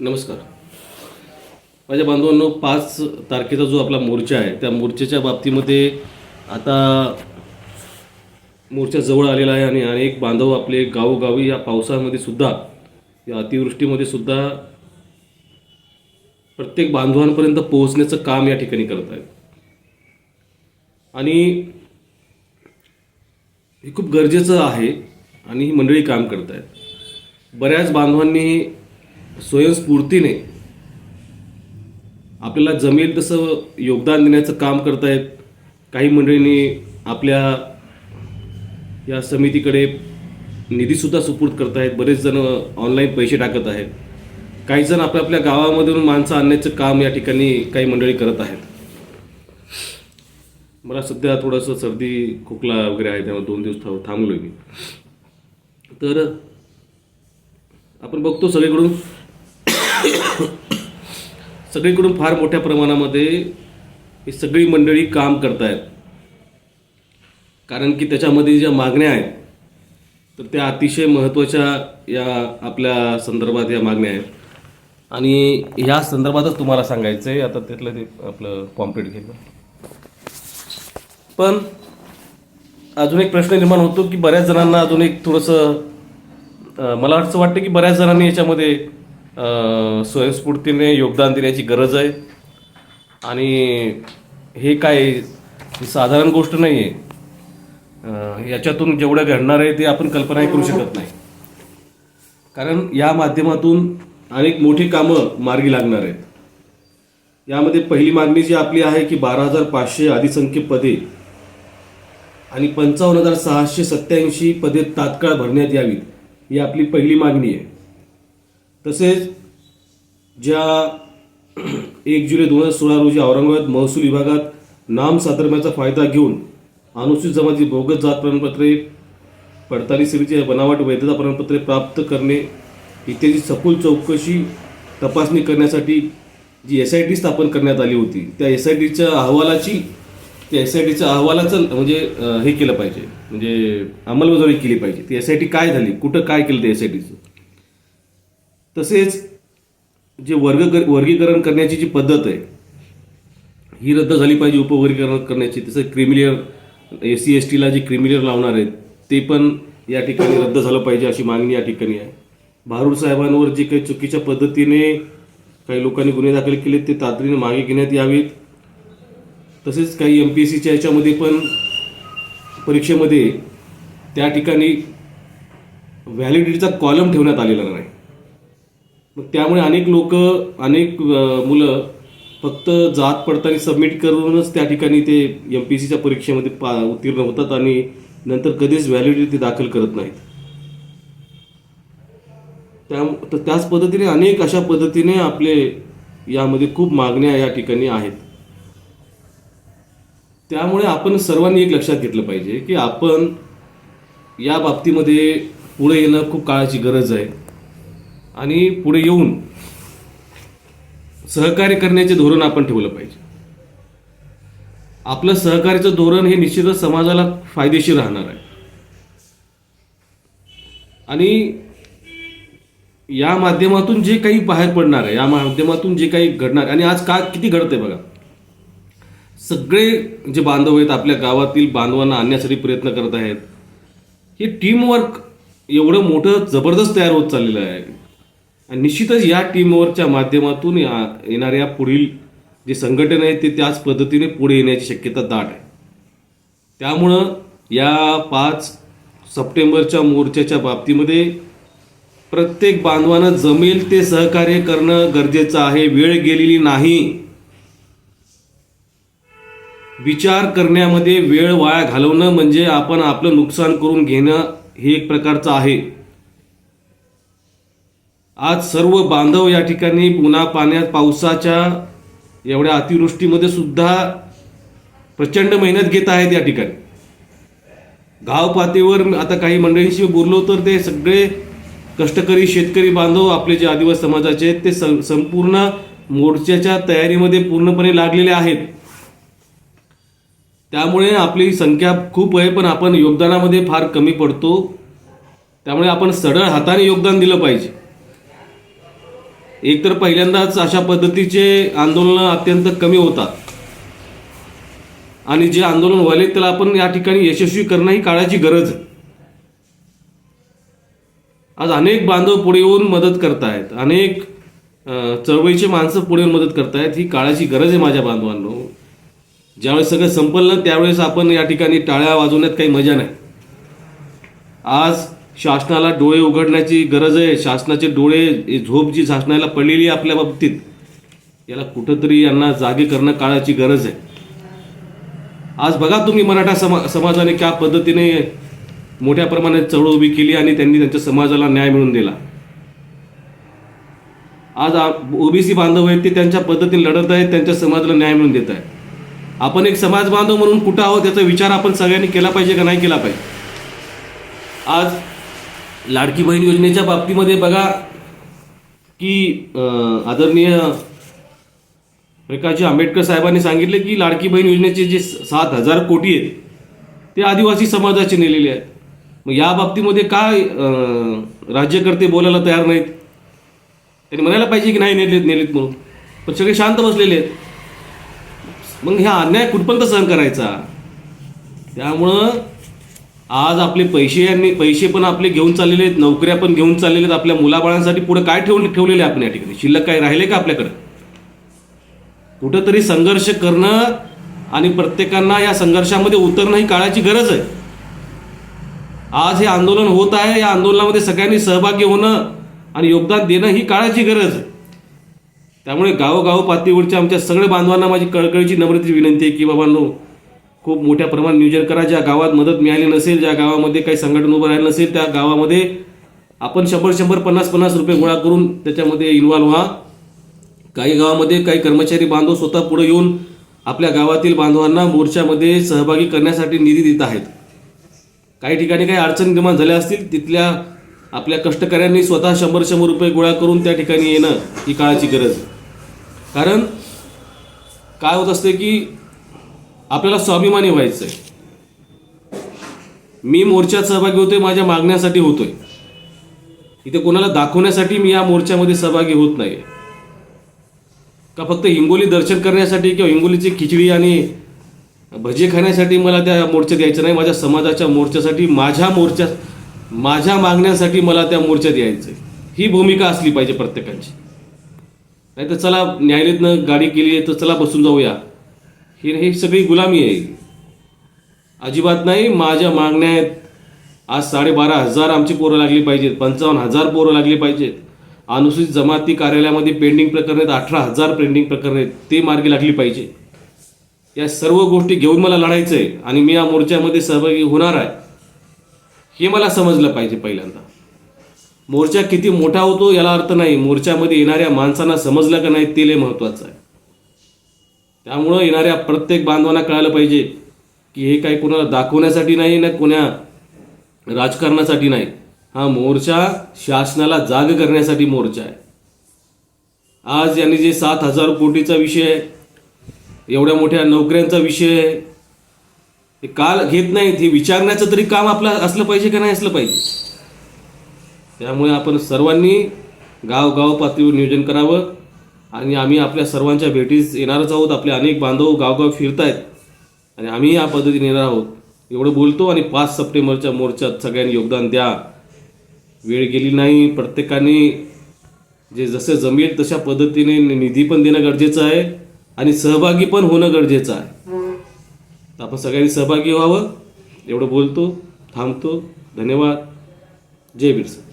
नमस्कार. माझ्या बांधवांनो पाच तारखेचा जो आपला मोर्चा आहे त्या मोर्चाच्या बाबतीमध्ये आता मोर्चा जवळ आलेला आहे आणि अनेक बांधव आपले गावोगावी या पावसामध्ये सुद्धा या अतिवृष्टीमध्ये सुद्धा प्रत्येक बांधवांपर्यंत पोहोचण्याचं काम या ठिकाणी करत आहेत. आणि हे खूप गरजेचं आहे आणि ही मंडळी काम करत आहेत. बऱ्याच बांधवांनी स्वयंस्फूर्तीने आपल्याला जमेल तसं योगदान देण्याचं काम करतायत. काही मंडळींनी आपल्या या समितीकडे निधीसुद्धा सुपूर्द करतायत. बरेच जण ऑनलाईन पैसे टाकत आहेत. काही जण आपल्या आपल्या गावामधून माणसं आणण्याचं काम या ठिकाणी काही मंडळी करत आहेत. मला सध्या थोडंसं सर्दी खोकला वगैरे आहे त्यामुळे दोन दिवस थांब थांबलो मी. तर आपण बघतो सगळीकडून. सगळीकडून फार मोठ्या प्रमाणामध्ये ही सगळी मंडळी काम करतायत. कारण की त्याच्यामध्ये ज्या मागण्या आहेत तर त्या अतिशय महत्त्वाच्या या आपल्या संदर्भात या मागण्या आहेत. आणि ह्या संदर्भातच तुम्हाला सांगायचं आहे आता त्यातलं ते आपलं कॉम्प्लीट घेतलं. पण अजून एक प्रश्न निर्माण होतो की बऱ्याच जणांना अजून एक थोडंसं मला असं वाटतं की बऱ्याच जणांनी याच्यामध्ये स्वयंस्फूर्तीने योगदान देण्याची गरज आहे. आणि हे काय साधारण गोष्ट नाही आहे याच्यातून जेवढं घडणार आहे ते आपण कल्पनाही करू शकत नाही. कारण या माध्यमातून अनेक मोठी कामं मार्गी लागणार आहेत. यामध्ये पहिली मागणी जी आपली आहे की बारा हजार पाचशे अधिसंख्य पदे आणि पंचावन्न हजार सहाशे सत्याऐंशी पदे तात्काळ भरण्यात यावीत ही आपली पहिली मागणी आहे. तसेच ज्या एक जुलै दोन हजार सोळा रोजी औरंगाबाद महसूल विभागात नाम सातरम्याचा फायदा घेऊन अनुसूचित जमाती बोगस जात प्रमाणपत्रे पडताळी सेवेची बनावट वैधता प्रमाणपत्रे प्राप्त करणे इत्यादी सखोल चौकशी तपासणी करण्यासाठी जी एस आय टी स्थापन करण्यात आली होती त्या एस आय टीच्या अहवालाची त्या एस आय टीच्या अहवालाचं म्हणजे हे केलं पाहिजे. म्हणजे अंमलबजावणी केली पाहिजे. ती एस आय टी काय झाली? कुठं काय केलं ते एस आय टीचं तसेच जे वर्ग वर्गीकरण करण्याची जी पद्धत आहे ही रद्द झाली पाहिजे उपवर्गीकरण करण्याची. तसं creamy layer S C S टीला जे क्रिमिलियर लावणार आहेत ते पण या ठिकाणी रद्द झालं पाहिजे अशी मागणी या ठिकाणी आहे. भारूड साहेबांवर जे काही चुकीच्या पद्धतीने काही लोकांनी गुन्हे दाखल केले ते तातडीने मागे घेण्यात यावेत. तसेच काही एम पी एस सीच्या याच्यामध्ये पण परीक्षेमध्ये त्या ठिकाणी व्हॅलिडिटीचा कॉलम ठेवण्यात आलेला नाही. मग त्यामुळे अनेक लोक अनेक मुलं फक्त जात पडताळणी सबमिट करूनच त्या ठिकाणी ते एम पी सीच्या परीक्षेमध्ये पा उत्तीर्ण होतात आणि नंतर कधीच व्हॅलिडिटी ते दाखल करत नाहीत. त्या तर त्याच पद्धतीने अनेक अशा पद्धतीने आपले यामध्ये खूप मागण्या या ठिकाणी आहेत. त्यामुळे आपण सर्वांनी एक लक्षात घेतलं पाहिजे की आपण या बाबतीमध्ये पुढे येणं खूप काळाची गरज आहे. आणि पुढे येऊन सहकार्य करण्याचे धोरण आपण ठेवलं पाहिजे. आपलं सहकार्याचं धोरण हे निश्चितच समाजाला फायदेशीर राहणार आहे. आणि या माध्यमातून जे काही बाहेर पडणार आहे या माध्यमातून जे काही घडणार आणि आज का किती घडत आहे बघा. सगळे जे बांधव आहेत आपल्या गावातील बांधवांना आणण्यासाठी प्रयत्न करत आहेत. हे टीमवर्क एवढं मोठं जबरदस्त तयार होत चाललेलं आहे. निश्चितच या टीमवर्कच्या माध्यमातून या येणाऱ्या पुढील जे संघटन आहे ते त्याच पद्धतीने पुढे येण्याची शक्यता दाट आहे. त्यामुळं या पाच सप्टेंबरच्या मोर्चाच्या बाबतीमध्ये प्रत्येक बांधवानं जमेल ते सहकार्य करणं गरजेचं आहे वेळ गेलेली नाही. विचार करण्यामध्ये वेळ वाया घालवणं म्हणजे आपण आपलं नुकसान करून घेणं हे एक प्रकारचं आहे. आज सर्व बांधव या ठिकाणी पुन्हा पाण्यात पावसाच्या एवढ्या अतिवृष्टीमध्ये सुद्धा प्रचंड मेहनत घेत आहेत या ठिकाणी. गाव पातळीवर आता काही मंडळींशी बोललो तर ते सगळे कष्टकरी शेतकरी बांधव आपले जे आदिवासी समाजाचे आहेत ते सं- संपूर्ण मोर्चाच्या तयारीमध्ये पूर्णपणे लागलेले आहेत. त्यामुळे आपली संख्या खूप आहे पण आपण योगदानामध्ये फार कमी पडतो. त्यामुळे आपण सढळ हाताने योगदान दिलं पाहिजे. एक तर पहिल्यांदाच अशा पद्धतीचे आंदोलनं अत्यंत कमी होतात. आणि जे आंदोलन व्हायले त्याला आपण या ठिकाणी यशस्वी करणं ही काळाची गरज आहे. आज अनेक बांधव पुढे येऊन मदत करतायत. अनेक चळवळीचे माणसं पुढे येऊन मदत करतायत. ही काळाची गरज आहे माझ्या बांधवांनो. ज्यावेळेस सगळं संपलं त्यावेळेस आपण या ठिकाणी टाळ्या वाजवण्यात काही मजा नाही. आज शासनाला डोळे उघडण्याची गरज आहे. शासनाचे डोळे झोप जी शासनाला पडलेली आपल्या बाबतीत याला कुठंतरी यांना जागे करणं काळाची गरज आहे. आज बघा तुम्ही मराठा समा समाजाने क्या पद्धतीने मोठ्या प्रमाणात चळवळ उभी केली आणि त्यांनी त्यांच्या समाजाला न्याय मिळवून दिला. आज ओबीसी बांधव आहेत ते त्यांच्या पद्धतीने लढत आहेत त्यांच्या समाजाला न्याय मिळवून देत आहेत. आपण एक समाज बांधव म्हणून कुठं आहोत याचा विचार आपण सगळ्यांनी केला पाहिजे का नाही केला पाहिजे? आज लाडकी बहीण योजनेच्या बाबतीमध्ये बघा की आदरणीय प्रकाशजी आंबेडकर साहेबांनी सांगितले की लाडकी बहीण योजनेचे जे सात हजार कोटी आहेत ते आदिवासी समाजाचे नेलेले आहेत. मग या बाबतीमध्ये काय राज्यकर्ते बोलायला तयार नाहीत? त्यांनी म्हणायला पाहिजे की नाही नेलेत नेलेत म्हणून. पण सगळे शांत बसलेले आहेत. मग ह्या अन्याय कुठपर्यंत सहन करायचा? त्यामुळं आज आपले पैसे यांनी पैसे पण आपले घेऊन चाललेले आहेत नोकऱ्या पण घेऊन चाललेले आहेत आपल्या मुलाबाळांसाठी पुढे काय ठेवून ठेवलेले आहे आपण या ठिकाणी? शिल्लक काय राहिले का आपल्याकडे? कुठंतरी संघर्ष करणं आणि प्रत्येकांना या संघर्षामध्ये उतरणं ही काळाची गरज आहे. आज हे आंदोलन होत आहे या आंदोलनामध्ये सगळ्यांनी सहभागी होणं आणि योगदान देणं ही काळाची गरज आहे. त्यामुळे गावोगाव पातळीवरच्या आमच्या सगळ्या बांधवांना माझी कळकळीची नम्रतेची विनंती आहे की बाबांनो खूप मोठ्या प्रमाणात नियोजन करा. ज्या गावात मदत मिळाली नसेल ज्या गावामध्ये काही संघटन उभं राहिलं नसेल त्या गावामध्ये आपण शंभर शंभर पन्नास पन्नास रुपये गोळा करून त्याच्यामध्ये इन्व्हॉल्व्ह व्हा. काही गावामध्ये काही कर्मचारी बांधव स्वतः पुढे येऊन आपल्या गावातील बांधवांना मोर्चामध्ये सहभागी करण्यासाठी निधी देत आहेत. काही ठिकाणी काही अडचणी निर्माण झाल्या असतील तिथल्या आपल्या कष्टकऱ्यांनी स्वतः शंभर शंभर रुपये गोळा करून त्या ठिकाणी येणं ही काळाची गरज. आहे कारण काय होत असते की आपल्याला स्वाभिमानी व्हायचं आहे मी मोर्चात सहभागी होतोय माझ्या मागण्यासाठी होतोय. इथे कोणाला दाखवण्यासाठी मी या मोर्चामध्ये सहभागी होत नाही का फक्त हिंगोली दर्शन करण्यासाठी किंवा हिंगोलीची खिचडी आणि भजे खाण्यासाठी मला त्या मोर्चात यायचं नाही माझ्या समाजाच्या मोर्चासाठी माझ्या मोर्चात माझ्या मागण्यासाठी मला त्या मोर्चात यायचं ही भूमिका असली पाहिजे प्रत्येकाची. नाही तर चला न्यायालयातनं गाडी केली आहे तर चला बसून जाऊया. ही हे सगळी गुलामी आहे. अजिबात नाही माझ्या मागण्या आहेत आज साडेबारा हजार आमची पोरं लागली पाहिजेत पंचावन्न हजार पोरं लागली पाहिजेत. अनुसूचित जमाती कार्यालयामध्ये पेंडिंग प्रकरण आहेत अठरा हजार पेंडिंग प्रकरण आहेत ते मार्गी लागली पाहिजे. या सर्व गोष्टी घेऊन मला लढायचं आहे आणि मी या मोर्चामध्ये सहभागी होणार आहे. हे मला समजलं पाहिजे पहिल्यांदा. मोर्चा किती मोठा होतो याला अर्थ नाही. मोर्चामध्ये येणाऱ्या माणसांना समजलं का नाही ते लय महत्त्वाचं आहे. त्यामुळं येणाऱ्या प्रत्येक बांधवांना कळालं पाहिजे की हे काही कोणाला दाखवण्यासाठी नाही ना कोण्या राजकारणासाठी नाही. हा मोर्चा शासनाला जाग करण्यासाठी मोर्चा आहे. आज यांनी जे सात हजार कोटीचा विषय आहे, एवढ्या मोठ्या नोकऱ्यांचा विषय आहे, हे काल घेत नाहीत हे विचारण्याचं तरी काम आपलं असलं पाहिजे का नाही असलं पाहिजे? त्यामुळे आपण सर्वांनी गावगाव पातळीवर नियोजन करावं. आणि आम्ही आपल्या सर्वांच्या भेटीस येणारच आहोत. आपले अनेक बांधव गावगाव फिरतायत. आणि आम्ही या पद्धतीने येणार आहोत. एवढं बोलतो आणि पाच सप्टेंबरच्या मोर्चात सगळ्यांनी योगदान द्या. वेळ गेली नाही. प्रत्येकाने जे जसे जमेल तशा पद्धतीने निधी पण देणं गरजेचं आहे आणि सहभागी पण होणं गरजेचं आहे. तर आपण सगळ्यांनी सहभागी व्हावं. एवढं बोलतो थांबतो. धन्यवाद. जय बिरसा.